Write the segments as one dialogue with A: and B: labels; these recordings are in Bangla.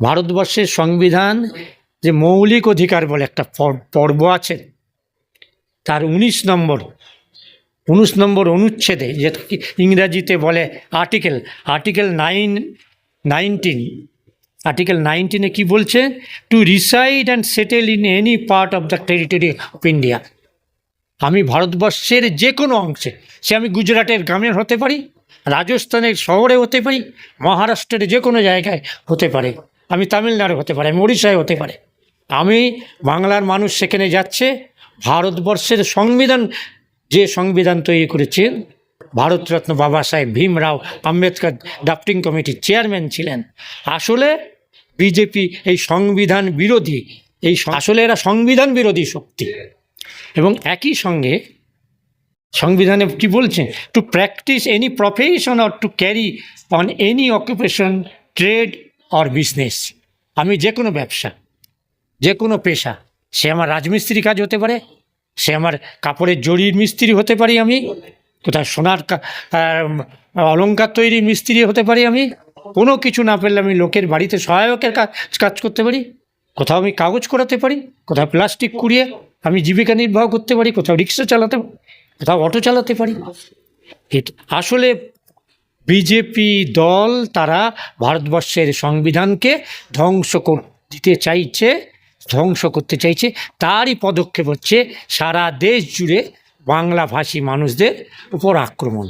A: ভারতবর্ষের সংবিধান যে মৌলিক অধিকার বলে একটা পর্ব আছে, তার উনিশ নম্বর উনিশ নম্বর অনুচ্ছেদে কি ইংরাজিতে বলে article article nine nineteen article নাইনটিনে কি বলছে? To reside and settle in any part of the territory of India আমি ভারতবর্ষের যে কোনো অংশে, সে আমি গুজরাটের গ্রামের হতে পারি, রাজস্থানের শহরে হতে পারি, মহারাষ্ট্রের যে কোনো জায়গায় হতে পারে। আমি তামিলনাড়ু হতে পারে, আমি উড়িষ্যায় হতে পারে। আমি বাংলার মানুষ সেখানে যাচ্ছে, ভারতবর্ষের সংবিধান, যে সংবিধান তৈরি করেছেন ভারতরত্ন বাবা সাহেব ভীমরাও আম্বেদকর ড্রাফটিং কমিটির চেয়ারম্যান ছিলেন। আসলে বিজেপি এই সংবিধান বিরোধী, এই আসলে এরা সংবিধান বিরোধী শক্তি। এবং একই সঙ্গে সংবিধানে কি বলছে to practise any profession or to carry on any occupation trade or business আমি যে কোনো ব্যবসা, যে কোনো পেশা, সে আমার রাজমিস্ত্রি কাজ হতে পারে, সে আমার কাপড়ের জরির মিস্ত্রি হতে পারি আমি, কোথাও সোনার অলঙ্কার তৈরির মিস্ত্রি হতে পারি আমি, কোনো কিছু না পেলে আমি লোকের বাড়িতে সহায়কের কাজ কাজ করতে পারি, কোথাও আমি কাগজ করাতে পারি, কোথাও প্লাস্টিক কুড়িয়ে আমি জীবিকা নির্বাহ করতে পারি, কোথাও রিক্সা চালাতে, কোথাও অটো চালাতে পারি। আসলে বিজেপি দল তারা ভারতবর্ষের সংবিধানকে ধ্বংস দিতে চাইছে, ধ্বংস করতে চাইছে, তারই পদক্ষেপ হচ্ছে সারা দেশ জুড়ে বাংলাভাষী মানুষদের উপর আক্রমণ।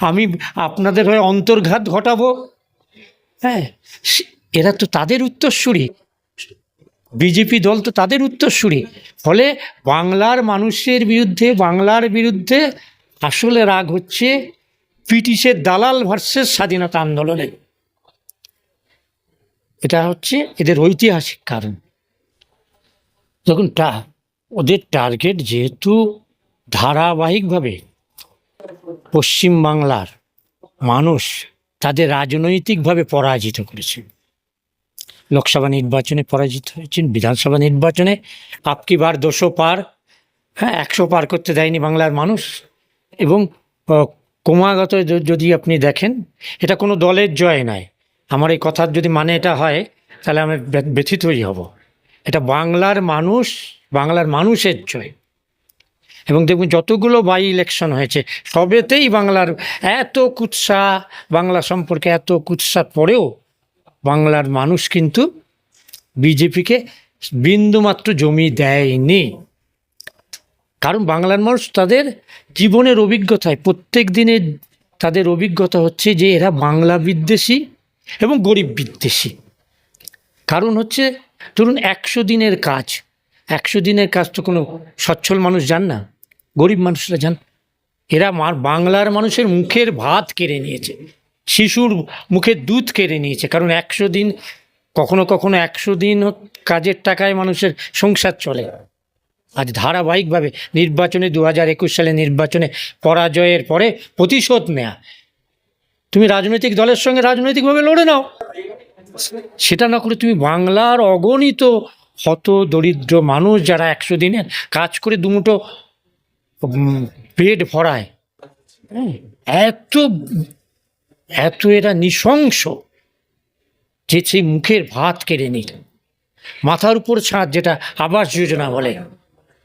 A: আমি আপনাদের হয়ে অন্তর্ঘাত ঘটাবো। হ্যাঁ এরা তো তাদের উত্তরসূরি। বিজেপি দল তো তাদের উত্তরসূরি। ফলে বাংলার মানুষের বিরুদ্ধে, বাংলার বিরুদ্ধে আসলে রাগ হচ্ছে ব্রিটিশের দালাল ভার্সেস স্বাধীনতা আন্দোলনে। এটা হচ্ছে এদের ঐতিহাসিক কারণ। যখন টা, ওদের টার্গেট যেহেতু ধারাবাহিকভাবে পশ্চিম বাংলার মানুষ তাদের রাজনৈতিকভাবে পরাজিত করেছে। লোকসভা নির্বাচনে পরাজিত হয়েছেন, বিধানসভা নির্বাচনে আপকি বার, দুশো পার হ্যাঁ একশো পার করতে দেয়নি বাংলার মানুষ। এবং ক্রমাগত যদি আপনি দেখেন, এটা কোনো দলের জয় নয় আমার এই কথার যদি মানে এটা হয়, তাহলে আমি ব্য- ব্যথিতই হব। এটা বাংলার মানুষ, বাংলার মানুষের জয়। এবং দেখুন, যতগুলো বাই ইলেকশন হয়েছে, সবেতেই বাংলার এত কুৎসা, বাংলা সম্পর্কে এত কুৎসা পরেও বাংলার মানুষ কিন্তু বিজেপিকে বিন্দুমাত্র জমি দেয়নি। কারণ বাংলার মানুষ তাদের জীবনের অভিজ্ঞতায় প্রত্যেক দিনের তাদের অভিজ্ঞতা হচ্ছে যে এরা বাংলা বিদ্বেষী এবং গরিব বিদ্বেষী। কারণ হচ্ছে, ধরুন একশো দিনের কাজ, একশো দিনের কাজ তো কোনো সচ্ছল মানুষ যান না, গরিব মানুষরা যান এরা মার, বাংলার মানুষের মুখের ভাত কেড়ে নিয়েছে, শিশুর মুখের দুধ কেড়ে নিয়েছে। কারণ একশো দিন, কখনো কখনো একশো দিন কাজের টাকায় মানুষের সংসার চলে। আজ ধারাবাহিকভাবে নির্বাচনে দু হাজার একুশ সালে নির্বাচনে পরাজয়ের পরে প্রতিশোধ নেয়া। তুমি রাজনৈতিক দলের সঙ্গে রাজনৈতিকভাবে লড়ে নাও। সেটা না করে তুমি বাংলার অগণিত হত দরিদ্র মানুষ যারা একশো দিনের কাজ করে দুমুটো পেট ভরায়। হ্যাঁ, এত এত এরা নৃশংস যে সেই মুখের ভাত কেড়ে নিল। মাথার উপর ছাদ যেটা আবাস যোজনা বলে।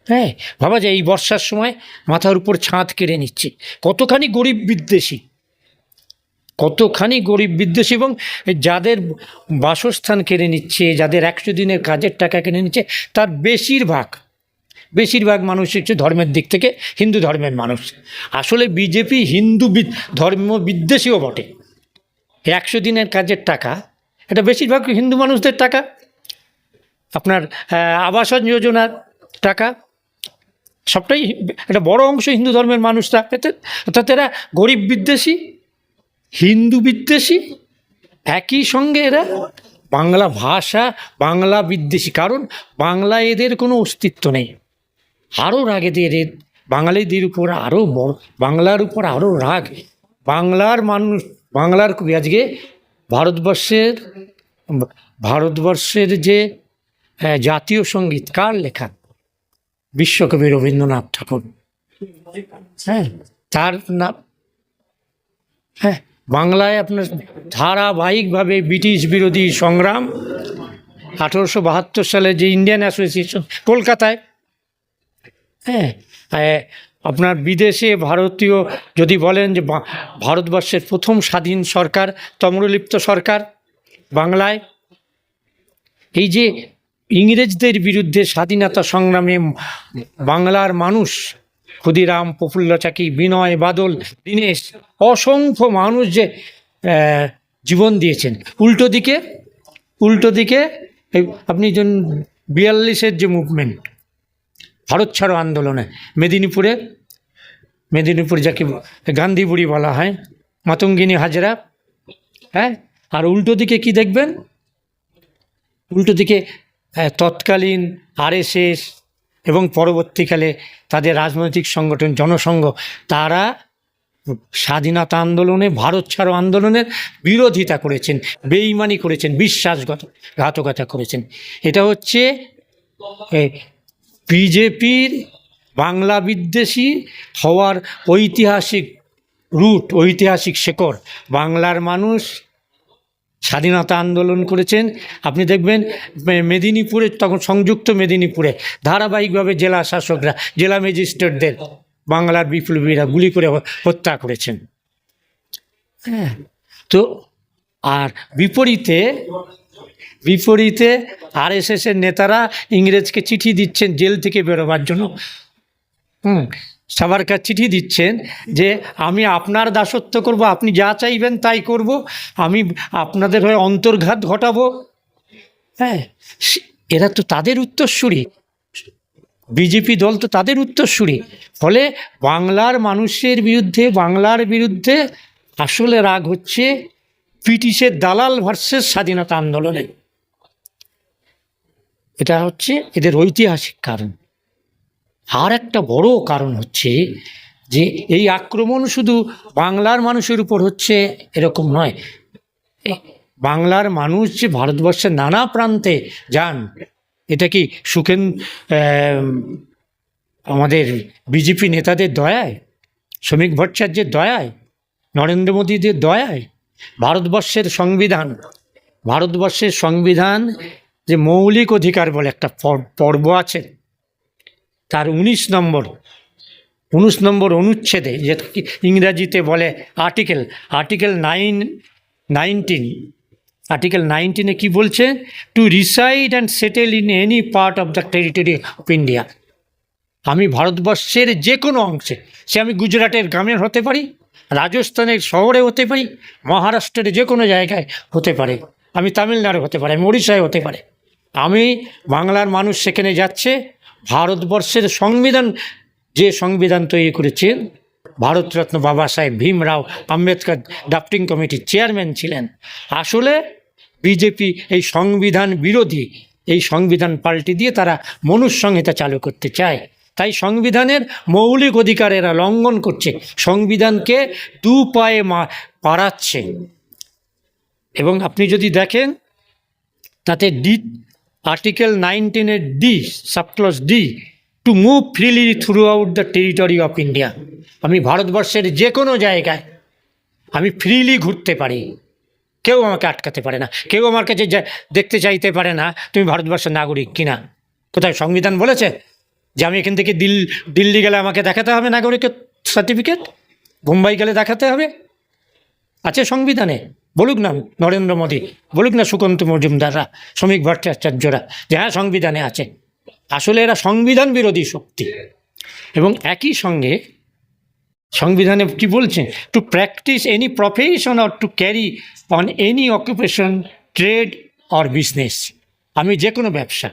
A: হ্যাঁ ভাবা যায় এই বর্ষার সময় মাথার উপর ছাদ কেড়ে নিচ্ছে। কতখানি গরিব বিদ্বেষী। কতখানি গরিব বিদ্বেষী এবং যাদের বাসস্থান কেড়ে নিচ্ছে, যাদের একশো দিনের কাজের টাকা কেড়ে নিচ্ছে, তার বেশিরভাগ বেশিরভাগ মানুষ হচ্ছে ধর্মের দিক থেকে হিন্দু ধর্মের মানুষ। আসলে বিজেপি হিন্দু ধর্ম বিদ্বেষীও বটে। একশো দিনের কাজের টাকা, এটা বেশিরভাগ হিন্দু মানুষদের টাকা। আপনার আবাসন যোজনার টাকা সবটাই একটা বড় অংশ হিন্দু ধর্মের মানুষরা। অর্থাৎ এরা গরিব বিদ্বেষী হিন্দু বিদ্বেষী একই সঙ্গে এরা বাংলা ভাষা বাংলা বিদ্বেষী। কারণ বাংলা এদের কোনো অস্তিত্ব নেই। আরও রাগ এদের এদের বাঙালিদের উপর আরও বাংলার উপর আরও রাগ। বাংলার মানুষ বাংলার আজকে ভারতবর্ষের ভারতবর্ষের যে আহ, জাতীয় সংগীত কার লেখা? বিশ্বকবি রবীন্দ্রনাথ ঠাকুর। হ্যাঁ তার নাম হ্যাঁ বাংলায় আপনার ধারাবাহিকভাবে ব্রিটিশ বিরোধী সংগ্রাম, আঠেরোশো বাহাত্তর সালে যে ইন্ডিয়ান অ্যাসোসিয়েশন, কলকাতায় হ্যাঁ আপনার বিদেশে ভারতীয় যদি বলেন যে ভারতবর্ষের প্রথম স্বাধীন সরকার তম্রলিপ্ত সরকার, বাংলায়, এই যে ইংরেজদের বিরুদ্ধে স্বাধীনতা সংগ্রামে বাংলার মানুষ ক্ষুদিরাম, প্রফুল্ল চাকি, বিনয় বাদল, দীনেশ অসংখ্য মানুষ যে জীবন দিয়েছেন। উল্টো দিকে উল্টো দিকে আপনি যেন বিয়াল্লিশের যে মুভমেন্ট ভারত ছাড়ো আন্দোলনে, মেদিনীপুরে, মেদিনীপুর যাকে গান্ধী বুড়ি বলা হয়, মাতঙ্গিনী হাজরা হ্যাঁ? আর উল্টো দিকে কি দেখবেন? উল্টো দিকে তৎকালীন আরএসএস এবং পরবর্তীকালে তাদের রাজনৈতিক সংগঠন জনসংঘ, তারা স্বাধীনতা আন্দোলনে, ভারত ছাড়ো আন্দোলনের বিরোধিতা করেছেন, বেইমানি করেছেন বিশ্বাসগত ঘাতকতা করেছেন। এটা হচ্ছে বিজেপির বাংলা বিদ্বেষী হওয়ার ঐতিহাসিক রুট, ঐতিহাসিক শেকড় বাংলার মানুষ স্বাধীনতা আন্দোলন করেছেন। আপনি দেখবেন মেদিনীপুরে তখন সংযুক্ত মেদিনীপুরে ধারাবাহিকভাবে জেলা শাসকরা, জেলা ম্যাজিস্ট্রেটদের বাংলার বিপ্লবীরা গুলি করে হত্যা করেছেন। হ্যাঁ তো আর বিপরীতে বিপরীতে আরএসএসের নেতারা ইংরেজকে চিঠি দিচ্ছেন জেল থেকে বেরোবার জন্য। হুম সাবারকার চিঠি দিচ্ছেন যে আমি আপনার দাসত্ব করব, আপনি যা চাইবেন তাই করব, আমি আপনাদের হয়ে অন্তর্ঘাত ঘটাবো। হ্যাঁ এরা তো তাদের উত্তরসূরি। বিজেপি দল তো তাদের উত্তরসূরি। ফলে বাংলার মানুষের বিরুদ্ধে, বাংলার বিরুদ্ধে আসলে রাগ হচ্ছে ব্রিটিশের দালাল ভার্সেস স্বাধীনতা আন্দোলনে। এটা হচ্ছে এদের ঐতিহাসিক কারণ। আর একটা বড় কারণ হচ্ছে যে এই আক্রমণ শুধু বাংলার মানুষের উপর হচ্ছে এরকম নয়। বাংলার মানুষ যে ভারতবর্ষের নানা প্রান্তে যান, এটা কি সুখেন আমাদের বিজেপি নেতাদের দয়ায়? শ্রমিক ভট্টাচার্যের দয়ায়? নরেন্দ্র মোদীদের দয়ায়? ভারতবর্ষের সংবিধান ভারতবর্ষের সংবিধান যে মৌলিক অধিকার বলে একটা পর- পর্ব আছে। তার উনিশ নম্বর উনিশ নম্বর অনুচ্ছেদে কি ইংরাজিতে বলে article article nine nineteen article নাইনটিনে কি বলছে? To reside and settle in any part of the territory of India আমি ভারতবর্ষের যে কোনো অংশে, সে আমি গুজরাটের গ্রামের হতে পারি, রাজস্থানের শহরে হতে পারি, মহারাষ্ট্রের যে কোনো জায়গায় হতে পারে, আমি তামিলনাড়ু হতে পারে, আমি উড়িষ্যায় হতে পারে। আমি বাংলার মানুষ সেখানে যাচ্ছে ভারতবর্ষের সংবিধান, যে সংবিধান তৈরি করেছেন ভারতরত্ন বাবা সাহেব ভীমরাও আম্বেদকর ড্রাফটিং কমিটির চেয়ারম্যান ছিলেন। আসলে বিজেপি এই সংবিধান বিরোধী, এই সংবিধান পাল্টে দিয়ে তারা মনুসংহিতা চালু করতে চায়। তাই সংবিধানের মৌলিক অধিকার এরা লঙ্ঘন করছে, সংবিধানকে দু পায়ে পাড়াচ্ছে এবং আপনি যদি দেখেন, তাতে article নাইনটিনের D subclause D to move freely throughout the territory of India আমি ভারতবর্ষের যে কোনো জায়গায় আমি ফ্রিলি ঘুরতে পারি। কেউ আমাকে আটকাতে পারে না। কেউ আমার কাছে দেখতে চাইতে পারে না তুমি ভারতবর্ষের নাগরিক কিনা কোথায় সংবিধান বলেছে যে আমি এখান থেকে দিল, দিল্লি গেলে আমাকে দেখাতে হবে নাগরিকের সার্টিফিকেট মুম্বাই গেলে দেখাতে হবে? আছে সংবিধানে। বলুক না নরেন্দ্র মোদী, বলুক না সুকান্ত মজুমদাররা, শ্রমিক ভট্টাচার্যরা যে সংবিধানে আছে আসলে এরা সংবিধান বিরোধী শক্তি। এবং একই সঙ্গে সংবিধানে কি বলছে to practise any profession or to carry on any occupation trade or business আমি যে কোনো ব্যবসা,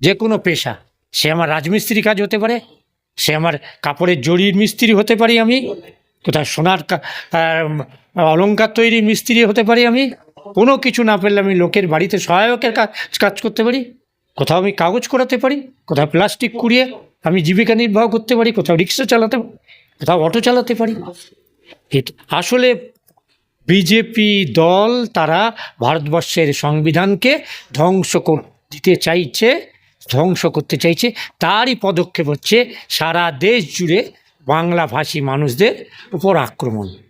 A: যে কোনো পেশা, সে আমার রাজমিস্ত্রি কাজ হতে পারে, সে আমার কাপড়ের জরির মিস্ত্রি হতে পারি আমি, কোথায় সোনার কা- তৈরি মিস্ত্রি হতে পারি আমি? কোনো কিছু না পেলে আমি লোকের বাড়িতে সহায়কের কাজ কাজ করতে পারি? কোথাও আমি কাগজ করাতে পারি? কোথাও প্লাস্টিক কুড়িয়ে আমি জীবিকা নির্বাহ করতে পারি? কোথাও রিক্সা চালাতে কোথাও অটো চালাতে পারি? আসলে বিজেপি দল তারা ভারতবর্ষের সংবিধানকে ধ্বংস দিতে চাইছে, ধ্বংস করতে চাইছে, তারই পদক্ষেপ হচ্ছে সারা দেশ জুড়ে বাংলাভাষী মানুষদের উপর আক্রমণ।